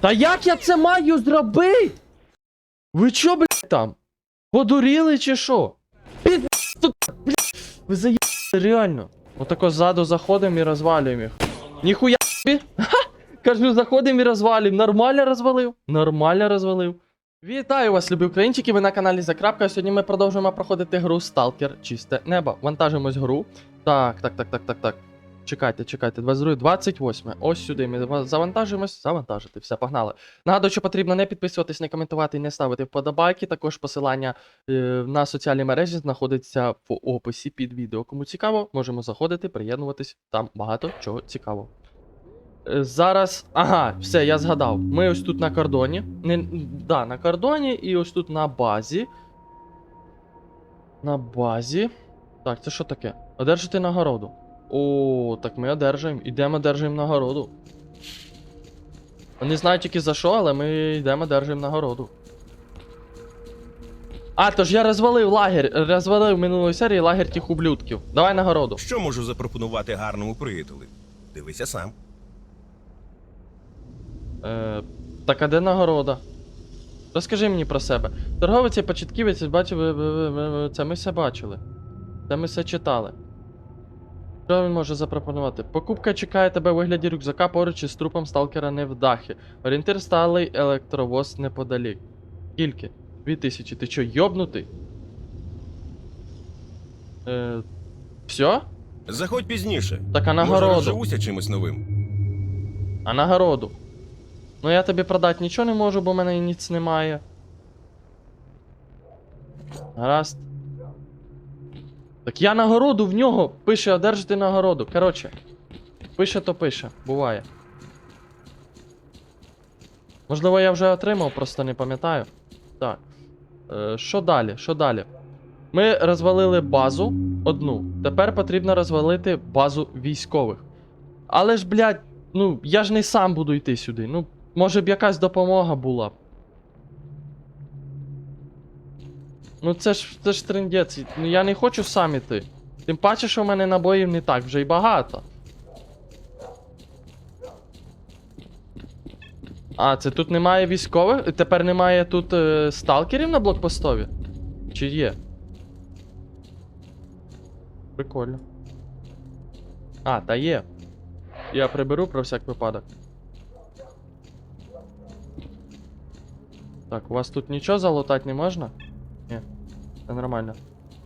Та як я це маю зробити? Ви чо, блядь, там? Подуріли чи що? Під... сука, блядь. Ви заїбали реально. Отако ззаду заходимо і розвалюємо їх. Ніхуя собі. Кажу, заходимо і розвалюємо. Нормально розвалив. Нормально розвалив. Вітаю вас, любі українчики, ви на каналі Закрапка. Сьогодні ми продовжуємо проходити гру Stalker Чисте Небо. Вантажимось гру. Так, так, так, так, так, так. Чекайте, чекайте, 22, 28. Ось сюди ми ва- завантажимось. Завантажити. Все, погнали. Нагадую, що потрібно не підписуватись, не коментувати і не ставити вподобайки. Також посилання е, на соціальні мережі знаходиться в описі під відео. Кому цікаво, можемо заходити, приєднуватись. Там багато чого цікавого. Е, Зараз. Ага, все, я згадав. Ми ось тут на кордоні. Не, да, на кордоні і ось тут на базі. На базі. Так, це що таке? Одержати нагороду. О, так ми одержуємо. Ідемо одержуємо нагороду. Не знаю тільки за що, але ми йдемо одержуємо нагороду. А, тож я розвалив лагерь. Розвалив минулої серії лагерь тих ублюдків. Давай нагороду. Що можу запропонувати гарному приятелю? Дивися сам. Е, так, а де нагорода? Розкажи мені про себе. Торговець і початківець, бачив, це ми все бачили. Це ми все читали. Що він може запропонувати? Покупка чекає тебе у вигляді рюкзака поруч із трупом сталкера невдахи. Орієнтир сталий електровоз неподалік. Скільки? Дві тисячі. Ти чо, йобнутий? Е, все? Заходь пізніше. Так а Може, нагороду? розживуся чимось новим. А нагороду? Ну я тобі продати нічого не можу, бо в мене ніц немає. Гаразд. Так я нагороду в нього пише одержати нагороду. Коротше. Пише то пише. Буває. Можливо, я вже отримав, просто не пам'ятаю. Так. Е, що далі? Що далі? Ми розвалили базу одну. Тепер потрібно розвалити базу військових. Але ж, блядь, ну, я ж не сам буду йти сюди. Ну, може б якась допомога була б. Ну це ж це ж трендець. Ну я не хочу сам іти. Тим паче, що в мене набоїв не так вже й багато. А, це тут немає військових? Тепер немає тут е, сталкерів на блокпостові? Чи є? Прикольно. А, та є. Я приберу про всяк випадок. Так, у вас тут нічого залутати не можна? Ні. Це нормально.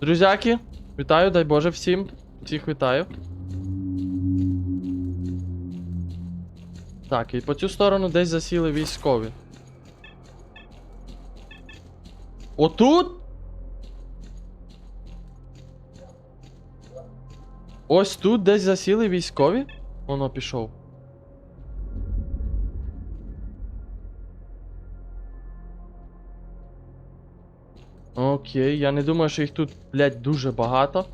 Друзяки, вітаю, дай Боже всім. Всіх вітаю. Так, і по цю сторону десь засіли військові. Отут? Ось тут десь засіли військові? Воно пішов. Окей, я не думаю, що їх тут, блядь, дуже багато.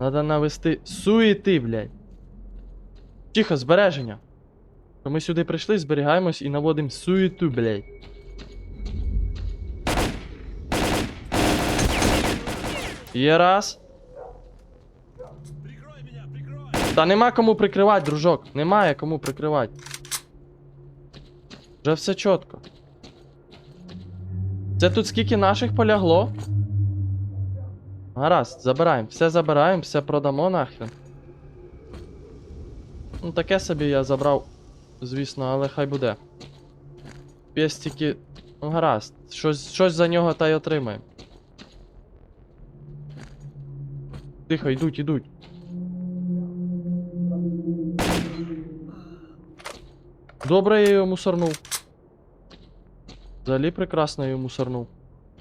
Надо навести суєти, блядь. Тихо, збереження. Ми сюди прийшли, зберігаємось і наводимо суєту, блядь. Є раз. Та нема кому прикривати, дружок. Немає кому прикривати. Вже все чітко. Це тут скільки наших полягло? Гаразд, забираємо. Все забираємо, все продамо нахрен. Ну таке собі я забрав, звісно, але хай буде. Пестики. Ну гаразд. Щось, щось за нього та й отримаємо. Тихо, йдуть, йдуть. Добре, я його мусорнув. Взагалі прекрасно його мусорнув.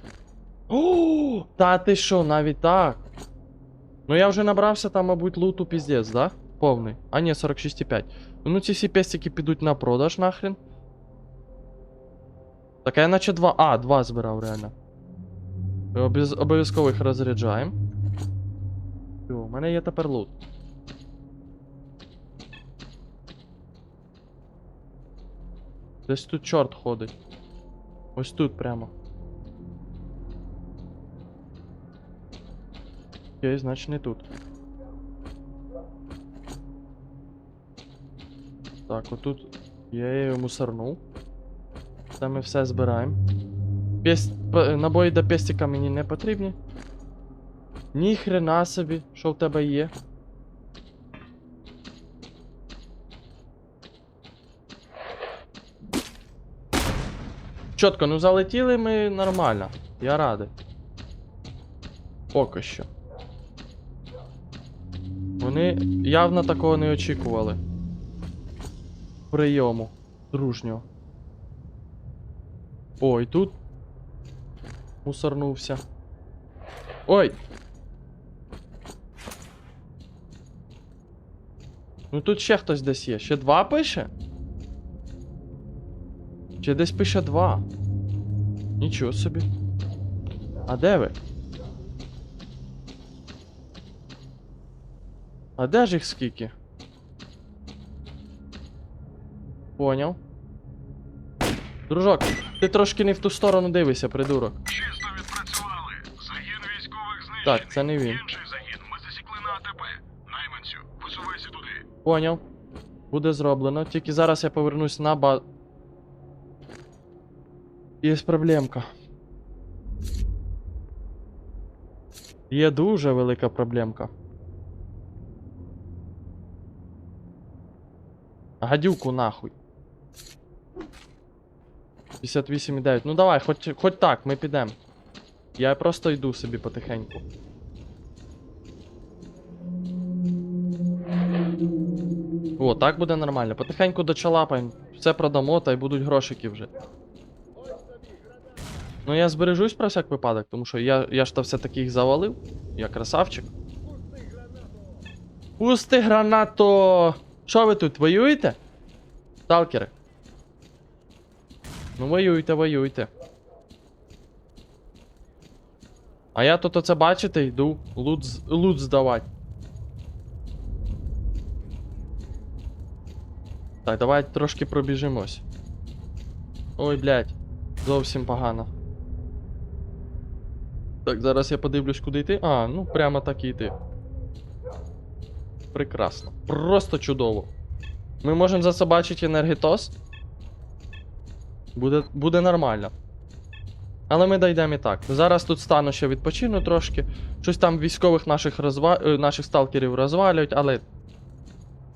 О, та ти що, навіть так? Ну я вже набрався там, мабуть, луту піздець, да? Повний. А ні, 46,5. Ну ці всі пестики підуть на продаж нахрен. Так я наче два. А, два збирав реально. Обов'язково їх розряджаємо. Все, у мене є тепер лут. Десь тут чорт ходить. Ось тут прямо. Окей, значить не тут. Так, отут Я її мусорнув. Це ми все збираємо. Пест... Набої до пестика мені не потрібні. Ні хрена собі, що в тебе є. Чітко, ну залетіли ми нормально. Я радий. Поки що. Вони явно такого не очікували. Прийому. Дружнього. Ой, тут. Мусорнувся. Ой! Ну тут ще хтось десь є. Ще два пише? Чи десь пише два? Нічого собі. А де ви? А де ж їх скільки? Поняв. Дружок, ти трошки не в ту сторону дивишся, придурок. Чисто відпрацювали. Загін військових знищений. Так, це не він. Інший загін ми засікли на АТП. Найманцю, висувайся туди. Поняв. Буде зроблено. Тільки зараз я повернусь на ба. Є проблемка. Є дуже велика проблемка. Гадюку нахуй. 58,9. Ну давай, хоч, хоч так, ми підемо. Я просто йду собі потихеньку. О, так буде нормально. Потихеньку дочалапаємо. Все продамо, та й будуть грошики вже. Ну я збережусь про всяк випадок, тому що я, я ж то все-таки їх завалив. Я красавчик. Пусти гранато! Що ви тут, воюєте? Сталкери. Ну воюйте, воюйте. А я тут оце бачите, йду лут, лут здавати. Так, давай трошки пробіжимось. Ой, блядь, зовсім погано. Так, зараз я подивлюсь, куди йти. А, ну прямо так і йти. Прекрасно. Просто чудово. Ми можемо засобачити енергетос. Буде, буде нормально. Але ми дійдемо і так. Зараз тут стану ще відпочину трошки. Щось там військових наших розва... е, наших сталкерів розвалюють, але.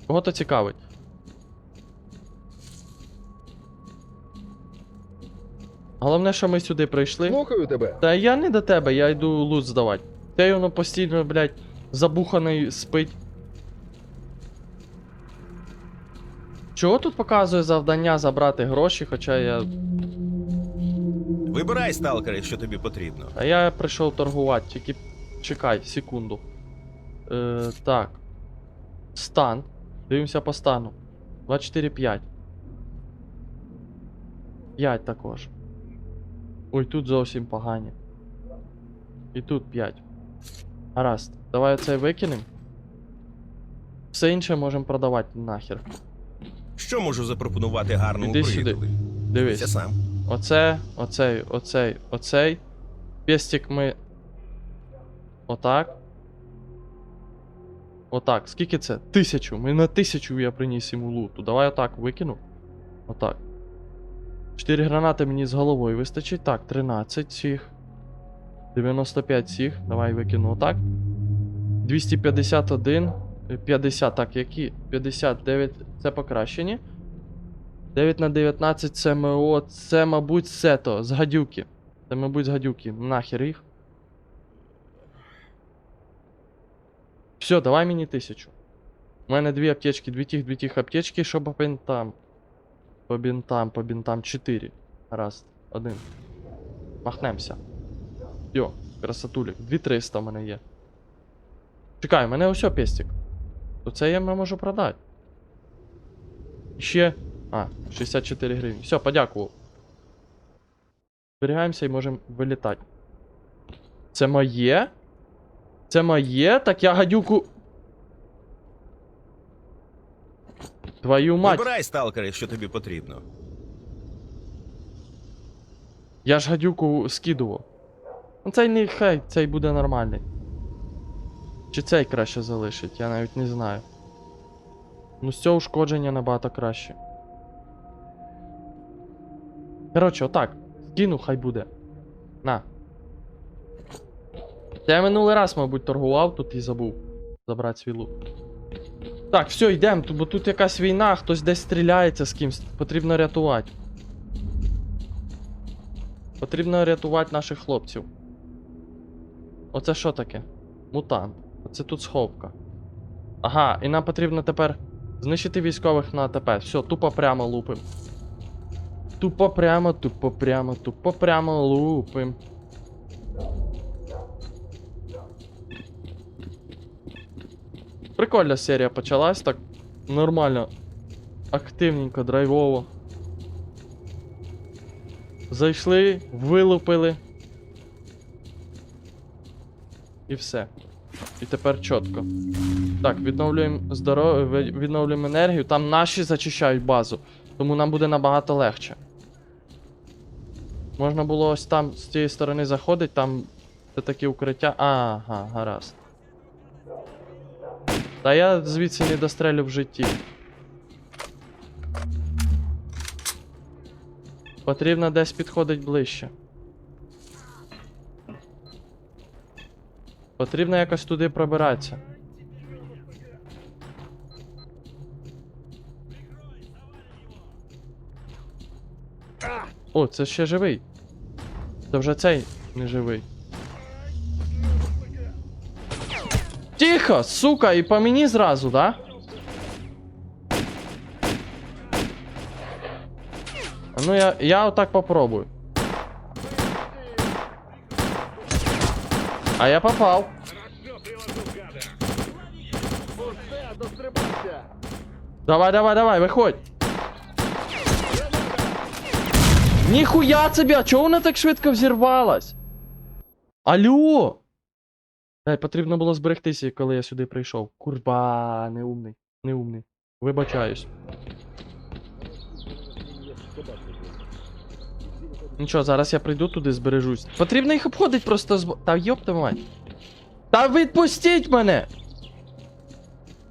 Кого то цікавить. Головне, що ми сюди прийшли. Слухаю тебе. Та я не до тебе, я йду лут здавати. Та воно постійно, блядь, забуханий спить. Чого тут показує завдання забрати гроші, хоча я. Вибирай, сталкери, що тобі потрібно. А я прийшов торгувати, тільки чекай, секунду. Е, так. Стан. Дивимося по стану. 24,5. 5 також. Ой, тут зовсім погані. І тут 5. Гаразд. Давай оцей викинем. Все інше можемо продавати нахер. Що можу запропонувати гарному Іди сюди. приятелю? Дивись. Дивися сам. Оце, оцей, оцей, оцей. Пестик ми. Отак. Отак. Скільки це? Тисячу. Ми на тисячу я приніс йому луту. Давай отак викину. Отак. Чотири гранати мені з головою вистачить. Так, 13 цих. 95 цих. Давай викину отак. 251. е, 50. Так, які? 59. Це покращені. 9 на 19 це МО, це, мабуть, сето з гадюки. Це, мабуть, з гадюки. Нахер їх. Все, давай мені тисячу. У мене дві аптечки, дві тих, дві тих аптечки, що по бінтам. По бінтам, по бінтам. Чотири. Раз, один. Махнемося. Йо, красотулік. 2300 в мене є. Чекай, у мене ось пестик. То це я можу продати. Ще. А, 64 гривні. Все, подякував. Зберігаємося і можемо вилітати. Це моє? Це моє? Так я гадюку. Твою мать. Вибирай, сталкери, що тобі потрібно. Я ж гадюку скидував. Ну цей не хай, цей буде нормальний. Чи цей краще залишить, я навіть не знаю. Ну з цього ушкодження набагато краще. Коротше, отак. Скину, хай буде. На. Я минулий раз, мабуть, торгував тут і забув забрати свій лут. Так, все, йдемо, бо тут якась війна, хтось десь стріляється з кимсь. Потрібно рятувати. Потрібно рятувати наших хлопців. Оце що таке? Мутант. Оце тут сховка. Ага, і нам потрібно тепер знищити військових на АТП. Все, тупо прямо лупим. Тупо прямо, тупо прямо, тупо прямо лупим. Прикольна серія почалась, так нормально. Активненько, драйвово. Зайшли, вилупили. І все. І тепер чітко. Так, відновлюємо здоров'я, відновлюємо енергію. Там наші зачищають базу. Тому нам буде набагато легше. Можна було ось там з цієї сторони заходить, там це такі укриття. Ага, гаразд. Та я звідси не дострелю в житті. Потрібно десь підходить ближче. Потрібно якось туди пробиратися. О, це ще живий. Це вже цей не живий. Тихо, сука, і по мені зразу, да? А ну я, я отак попробую. А я попав. Давай, давай, давай, виходь. Ніхуя собі, а чого вона так швидко взірвалась? Алло! Дай, потрібно було зберегтися, коли я сюди прийшов. Курба, неумний, неумний. Вибачаюсь. Нічого, зараз я прийду туди, збережусь. Потрібно їх обходити просто з. Та йопта мать. Та відпустіть мене!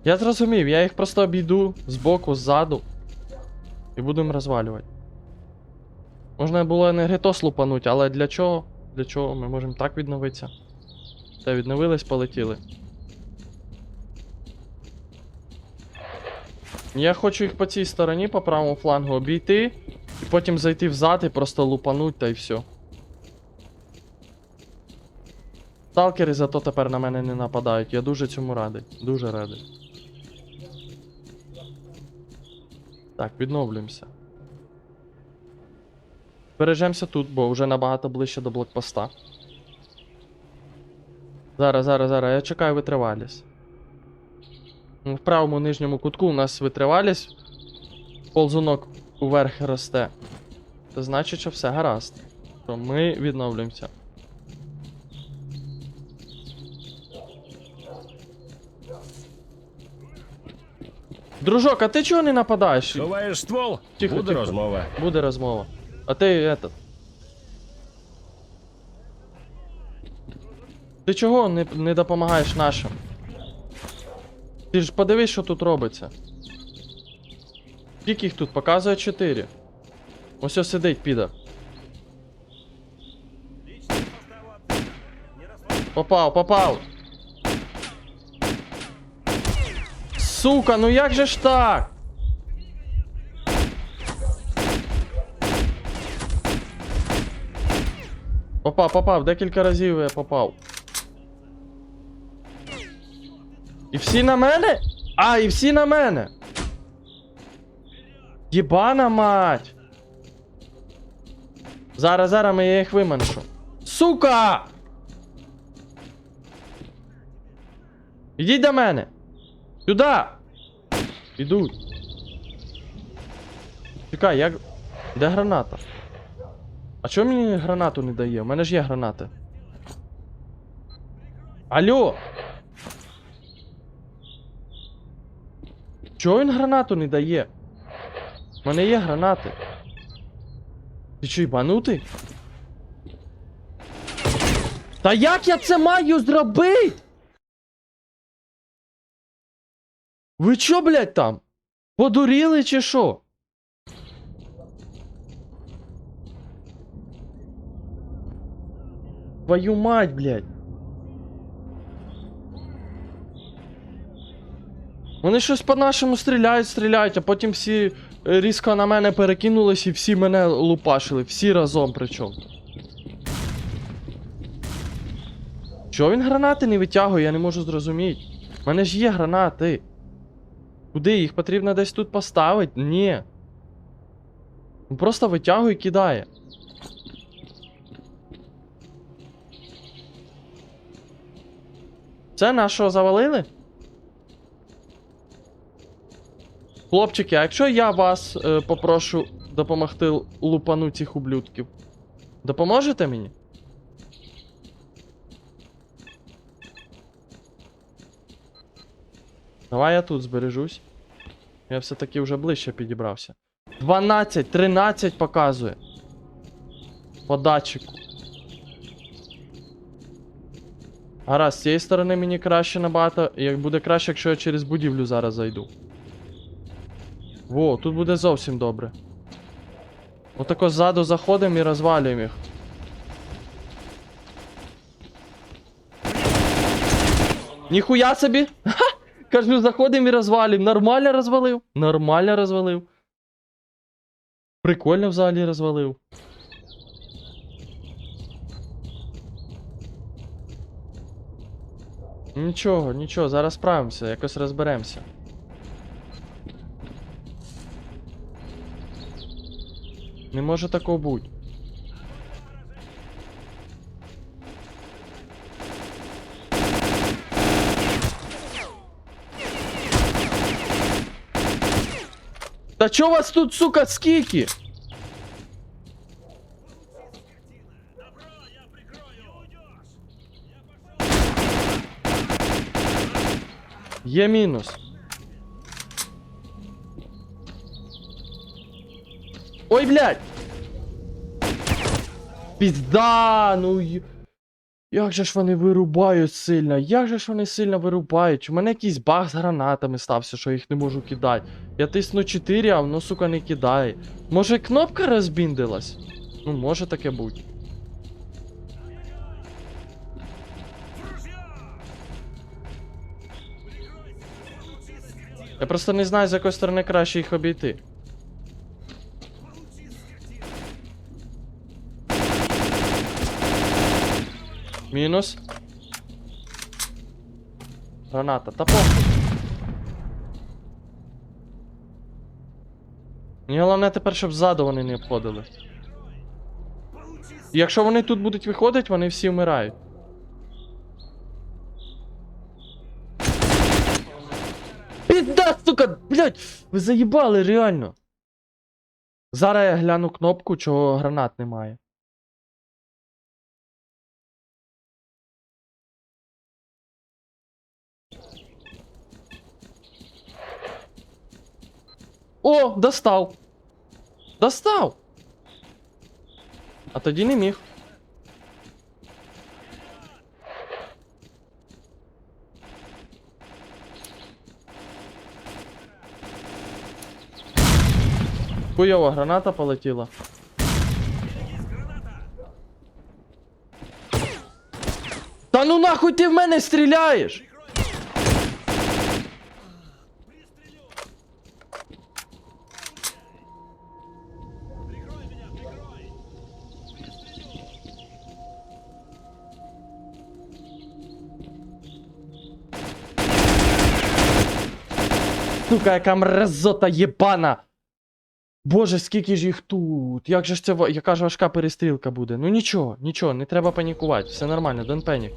Я зрозумів, я їх просто обійду збоку, ззаду. І будемо розвалювати. Можна було енергетос лупануть, але для чого? Для чого? Ми можемо так відновитися. Та відновились, полетіли. Я хочу їх по цій стороні, по правому флангу обійти, і потім зайти взад і просто лупануть та й все. Сталкери зато тепер на мене не нападають. Я дуже цьому радий. Дуже радий. Так, відновлюємося. Бережемося тут, бо вже набагато ближче до блокпоста. Зараз, зараз, зараз, я чекаю витривалість. В правому нижньому кутку у нас витривалість. Ползунок уверх росте. Це значить, що все гаразд. То ми відновлюємося. Дружок, а ти чого не нападаєш? Ховаєш ствол? Тихо, Буде тихо. розмова. Буде розмова. А ти этот. Ти чого не, не допомагаєш нашим? Ти ж подивись, що тут робиться. Скільки їх тут? Показує 4. Ось ось сидить, підар. Попав, попав. Сука, ну як же ж так? Попав, попав, декілька разів я попав. І всі на мене? А, і всі на мене. Єбана мать. Зараз, зараз я їх виманшу. Сука! Ідіть до мене. Сюди. Ідуть. Чекай, як. Де граната? А чому мені гранату не дає? У мене ж є гранати. Алло! Чого він гранату не дає? У мене є гранати. Ти що, їбанутий? Та як я це маю зробити? Ви чо, блядь, там? Подуріли чи що? Твою мать, блядь. Вони щось по-нашому стріляють, стріляють, а потім всі е, різко на мене перекинулись і всі мене лупашили. Всі разом причому. Чого він гранати не витягує, я не можу зрозуміти. У мене ж є гранати. Куди? Їх потрібно десь тут поставити? Ні. Він просто витягує і кидає. Це нашого завалили? Хлопчики, а якщо я вас е, попрошу допомогти лупану цих ублюдків, допоможете мені? Давай я тут збережусь. Я все-таки вже ближче підібрався. 12, 13 показує. По датчику. Гаразд, з цієї сторони мені краще набагато. Як буде краще, якщо я через будівлю зараз зайду. Во, тут буде зовсім добре. Отако ззаду заходимо і розвалюємо їх. Ніхуя собі! Ха! Кажу, заходимо і розвалюємо. Нормально розвалив. Нормально розвалив. Прикольно взагалі розвалив. Нічого, нічого, зараз справимося, якось розберемося. Не може такого бути. Та чо вас тут, сука, скільки? Є мінус. Ой, блядь! Пізда, ну Як же ж вони вирубають сильно? Як же ж вони сильно вирубають? У мене якийсь баг з гранатами стався, що їх не можу кидати. Я тисну 4, а воно, сука, не кидає. Може кнопка розбіндилась? Ну, може таке бути. Я просто не знаю, з якої сторони краще їх обійти. Мінус. Граната. Та похуй. Головне тепер, щоб ззаду вони не обходили. І якщо вони тут будуть виходити, вони всі вмирають. Підда, сука, блядь, ви заїбали реально. Зараз я гляну кнопку, чого гранат немає. О, достав. Достав. А тоді не міг. Хуйова граната полетіла. Та ну нахуй ти в мене стріляєш? Сука, яка мразота єбана! Боже, скільки ж їх тут? Як же ж це яка ж важка перестрілка буде? Ну нічого, нічого, не треба панікувати. Все нормально, don't panic.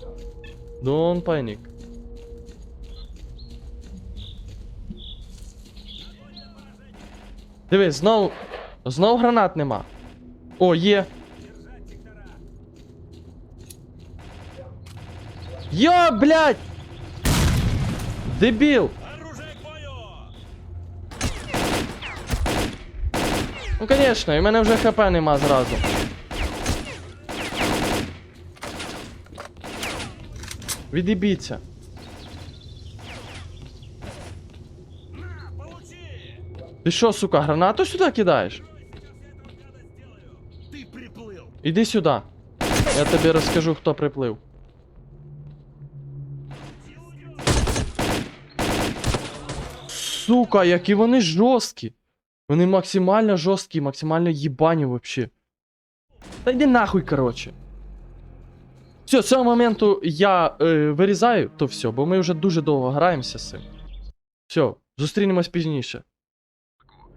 Don't panic. Дивись, знов. Знов гранат нема. О, є. Йо, блядь! Дебіл! Ну, конечно, і в мене вже хп нема зразу. Відібіться. Ти що, сука, гранату сюди кидаєш? Іди сюди. Я тобі розкажу, хто приплив. Сука, які вони жорсткі. Вони максимально жорсткі, максимально їбані вообще. Та йди нахуй, короче. Все, з цього моменту я е, вирізаю, то все, бо ми вже дуже довго граємося з цим. Все, зустрінемось пізніше.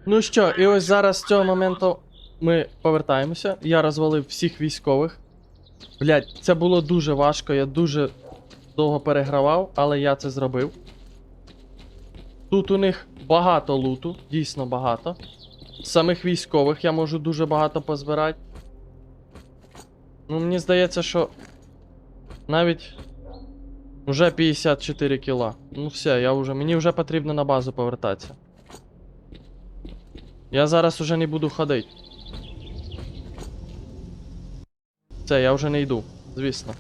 Ну що, і ось зараз з цього моменту ми повертаємося. Я розвалив всіх військових. Блять, це було дуже важко, я дуже довго перегравав, але я це зробив. Тут у них багато луту, дійсно багато. Самих військових я можу дуже багато позбирати. Ну, мені здається, що навіть вже 54 кіла. Ну все, я вже. Мені вже потрібно на базу повертатися. Я зараз уже не буду ходити. Все, я вже не йду, звісно.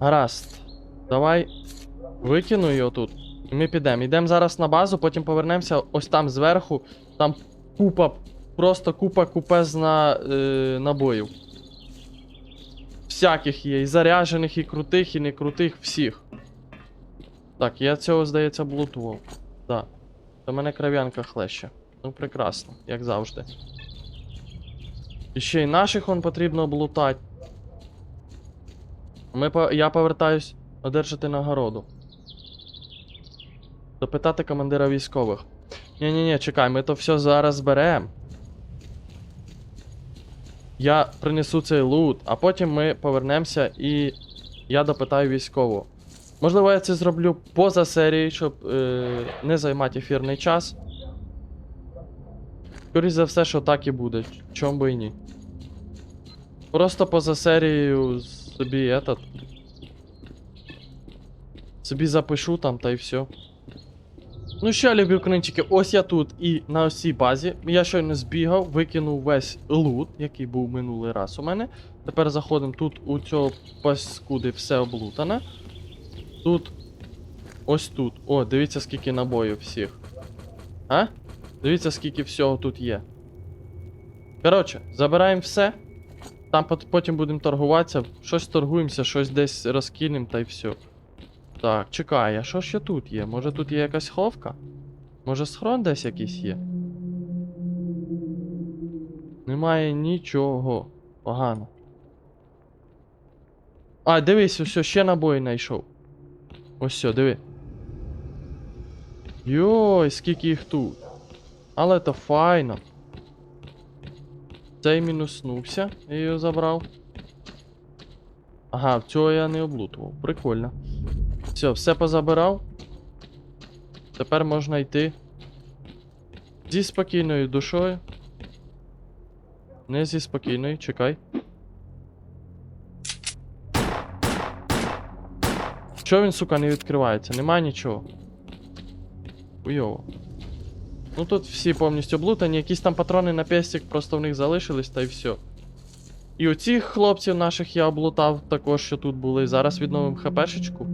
Гаразд. Давай викину його тут. І ми підемо. Йдемо зараз на базу, потім повернемося ось там зверху. Там купа, просто купа купезна е, набоїв. Всяких є, і заряджених, і крутих, і не крутих, всіх. Так, я цього, здається, блутував. Так. До мене кров'янка хлеще. Ну, прекрасно, як завжди. І ще й наших он потрібно облутати. Ми. Я повертаюсь одержати нагороду. Допитати командира військових. Ні-ні-ні, чекай, ми то все зараз зберемо. Я принесу цей лут, а потім ми повернемося і я допитаю військову. Можливо, я це зроблю поза серією, щоб е, не займати ефірний час. Скоріше за все, що так і буде. Чом би і ні. Просто поза серією собі этот. Собі запишу там та й все. Ну що, любі українчики, ось я тут і на ось цій базі. Я щойно збігав, викинув весь лут, який був минулий раз у мене. Тепер заходимо тут у цього паскуди все облутане. Тут. Ось тут. О, дивіться, скільки набоїв всіх. А? Дивіться, скільки всього тут є. Коротше, забираємо все. Там потім будемо торгуватися. Щось торгуємося, щось десь розкинемо та й все. Так, чекай, а що ще тут є? Може тут є якась ховка? Може схрон десь якийсь є? Немає нічого. Погано. А, дивись, ось ще набої знайшов. Ось все, диви. Йой, скільки їх тут. Але то файно. Цей мінуснувся, я його забрав. Ага, цього я не облутував. Прикольно. Все, все позабирав. Тепер можна йти. Зі спокійною душою. Не зі спокійною, чекай. Що він, сука, не відкривається? Немає нічого. Уйово. Ну тут всі повністю облутані, якісь там патрони на пестик просто в них залишились, та й все. І оцих хлопців наших я облутав також, що тут були. Зараз відновимо хпшечку.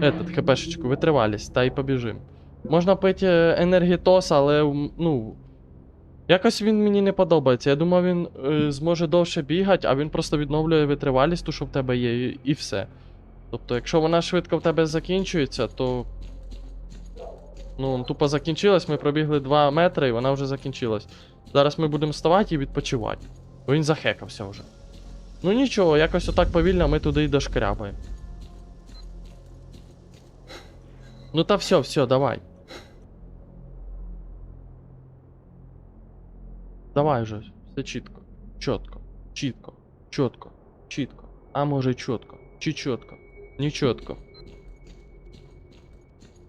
Этот, хпшечку, витривалість, та й побіжим. Можна пити е, енергітос, але ну. Якось він мені не подобається. Я думав, він е, зможе довше бігати, а він просто відновлює витривалість, ту, що в тебе є, і, і все. Тобто, якщо вона швидко в тебе закінчується, то. Ну, тупо закінчилась, ми пробігли 2 метри і вона вже закінчилась. Зараз ми будемо вставати і відпочивати. Бо він захекався вже. Ну нічого, якось отак повільно ми туди й дошкрябаємо. Ну та все, все, давай. Давай вже, все чітко. Чітко, чітко, чітко, чітко. А може чітко, чи чітко, не чітко.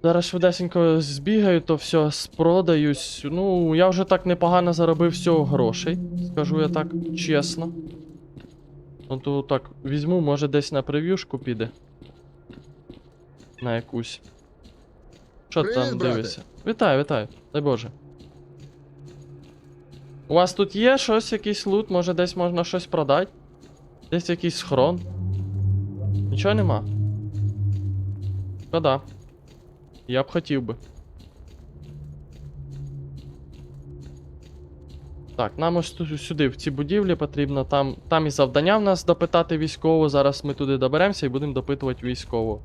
Зараз швидесенько збігаю, то все спродаюсь. Ну, я вже так непогано заробив всього грошей, скажу я так чесно. Ну то так, візьму, може десь на прев'юшку піде. На якусь. Що ти Привіт, там брате. дивишся? Вітаю, вітаю, дай Боже. У вас тут є щось, якийсь лут, може десь можна щось продати? Десь якийсь схрон? Нічого нема? Шкода. Я б хотів би. Так, нам ось тут сюди, в ці будівлі потрібно. Там, там і завдання в нас допитати військового. Зараз ми туди доберемося і будемо допитувати військового.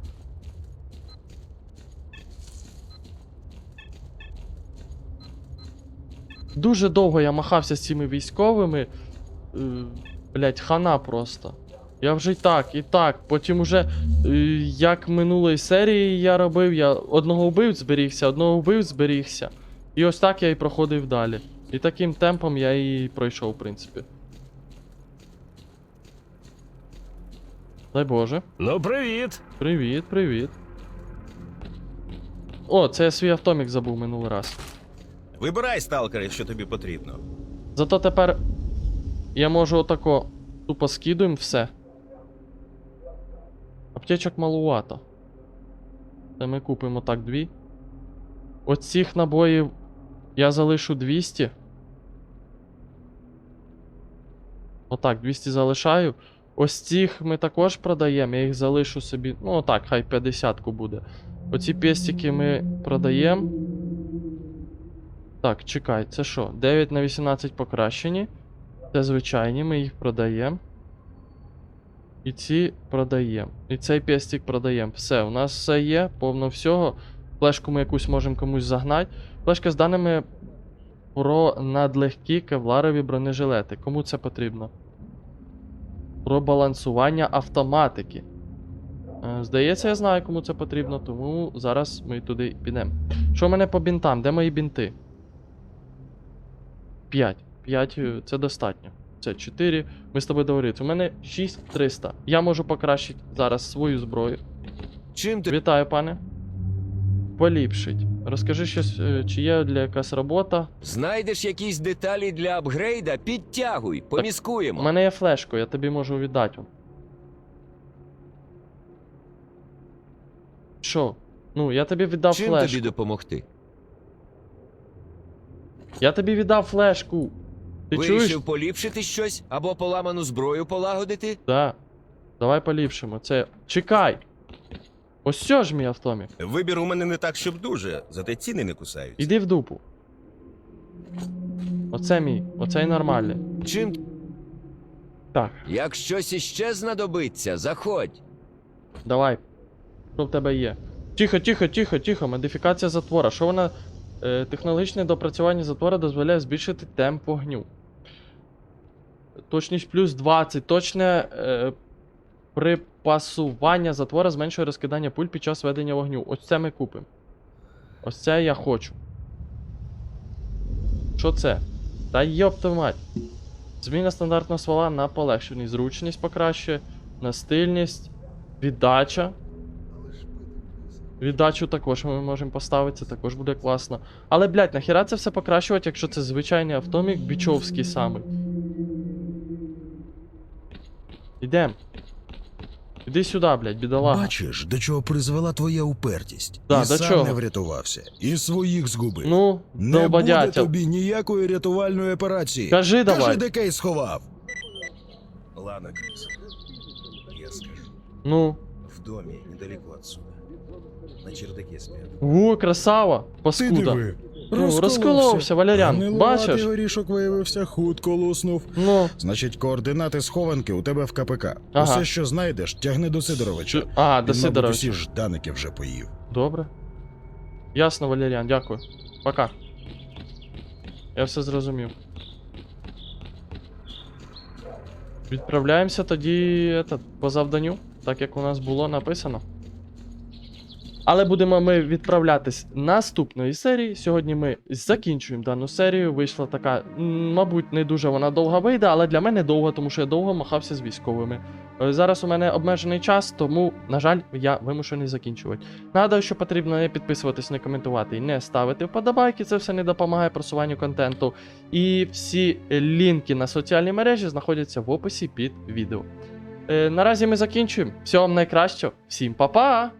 Дуже довго я махався з цими військовими. Е, блять, хана просто. Я вже і так, і так. Потім уже, е, як минулої серії я робив, я одного вбив, зберігся, одного вбив, зберігся. І ось так я і проходив далі. І таким темпом я і пройшов, в принципі. Дай Боже. Ну, привіт! Привіт, привіт. О, це я свій автомік забув минулий раз. Вибирай, сталкере, що тобі потрібно. Зато тепер я можу отако тупо скидуємо все. Аптечок малувато. Це ми купимо так дві. От цих набоїв я залишу 200. Отак, 200 залишаю. Ось цих ми також продаємо, я їх залишу собі. Ну, отак, хай 50 буде. Оці пестики ми продаємо. Так, чекай, це що? 9 на 18 покращені. Це звичайні, ми їх продаємо. І ці продаємо. І цей пестик продаємо. Все, у нас все є, повно всього. Флешку ми якусь можемо комусь загнати. Флешка з даними про надлегкі кевларові бронежилети. Кому це потрібно? Про балансування автоматики. Е, Здається, я знаю, кому це потрібно, тому зараз ми туди підемо. Що в мене по бінтам? Де мої бінти? 5. 5 це достатньо. Це 4. Ми з тобою договорились. У мене 6300. Я можу покращити зараз свою зброю. Чим ти Вітаю, пане. Поліпшить. Розкажи щось, е, чи є для якась робота. знайдеш якісь деталі для апгрейда? Підтягуй, У мене є флешка, я тобі можу віддати. Що? Ну, я тобі віддав Чим флешку. тобі допомогти? Я тобі віддав флешку. Ти Вирішив чуєш? поліпшити щось або поламану зброю полагодити? Да. Давай поліпшимо. Це. Чекай! Ось що ж мій автомік. Вибір у мене не так, щоб дуже, зате ціни не кусаються. Іди в дупу. Оце мій, оцей нормальний. Чим Так, як щось іще знадобиться, заходь. давай. Що в тебе є? Тихо, тихо, тихо, тихо. Модифікація затвора. Що вона. Е, технологічне допрацювання затвора дозволяє збільшити темп вогню. Точність плюс 20. Точне е, припасування затвора зменшує розкидання пуль під час ведення вогню. Ось це ми купимо. Ось це я хочу. Що це? Та йопта мать. Зміна стандартного ствола на полегшений. Зручність покращує, на стильність, віддача. Віддачу також ми можемо поставити, це також буде класно. Але, блядь, нахіра це все покращувати, якщо це звичайний автомік бічовський самий. Ідем. Іди сюди, блядь, бідолага. Бачиш, до чого призвела твоя упертість. Да, і до сам чого? не врятувався, і своїх згубив. Ну, не буде тобі ніякої рятувальної операції. Кажи давай. Кажи, де кейс сховав. Ладно, Крис. Я скажу. Ну. В доме, недалеко отсюда. На чердаке спят. О, красава! Ти Паскуда. диви. Ну, розколовся, Валеріан. Гнилуватий Бачиш? горішок виявився, хутко луснув. Ну. Значить, координати схованки у тебе в КПК. Ага. Усе, що знайдеш, тягни до Сидоровича. А, до Він, мабуть, усі жданики вже поїв. Добре. Ясно, Валеріан, дякую. Пока. Я все зрозумів. Відправляємося тоді этот, по завданню, так як у нас було написано. Але будемо ми відправлятись наступної серії. Сьогодні ми закінчуємо дану серію. Вийшла така, мабуть, не дуже вона довга вийде, але для мене довга, тому що я довго махався з військовими. Е, Зараз у мене обмежений час, тому, на жаль, я вимушений закінчувати. Нагадую, що потрібно не підписуватись, не коментувати і не ставити вподобайки. Це все не допомагає просуванню контенту. І всі лінки на соціальні мережі знаходяться в описі під відео. Е, наразі ми закінчуємо. Всього вам найкращого, всім па-па!